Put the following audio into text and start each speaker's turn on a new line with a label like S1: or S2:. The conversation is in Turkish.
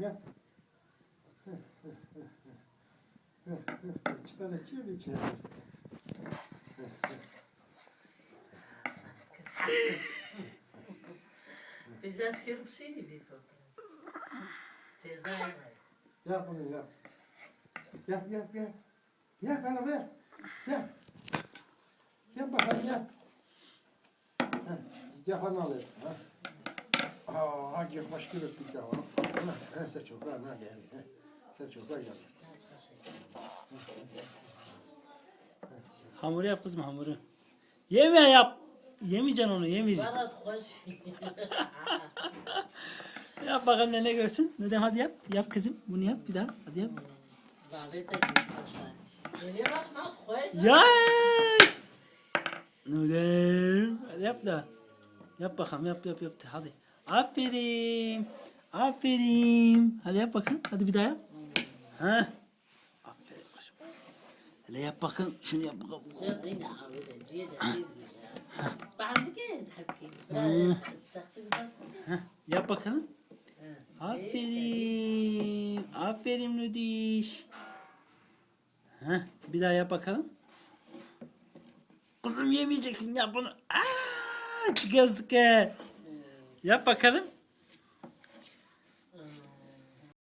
S1: yap. Çıkar içiyor bir içeri.
S2: Acho que eu não preciso de Vocês aí,
S1: Yap bunu yap. Yap yap yap. Yap hanım yap. Yap. Yap bakalım yap. Yakanı al et. Ha. Aa, hadi baş gibi bir daha. Ha, ha, sen çok ha, ha geldi. Sen çok ha geldi.
S3: Hamuru yap kızım hamuru. Yeme yap. Yemeyeceksin onu yemeyeceksin.
S2: Bana hoş.
S3: Yap bakalım ne görsün. Neden hadi yap. Yap kızım. Bunu yap bir daha. Hadi yap. Ya. Nudem. Hadi yap da. Yap bakalım yap yap yap. Hadi. Aferin. Aferin. Hadi yap bakın. Hadi bir daha yap. Ha. Aferin kızım. Hele yap bakın. Şunu yap bakalım. Heh, Yap bakalım. Aferin. Aferin Nudiş. Heh, bir daha yap bakalım. Kızım yemeyeceksin yap bunu. Aa, çıkastık he. Yap bakalım.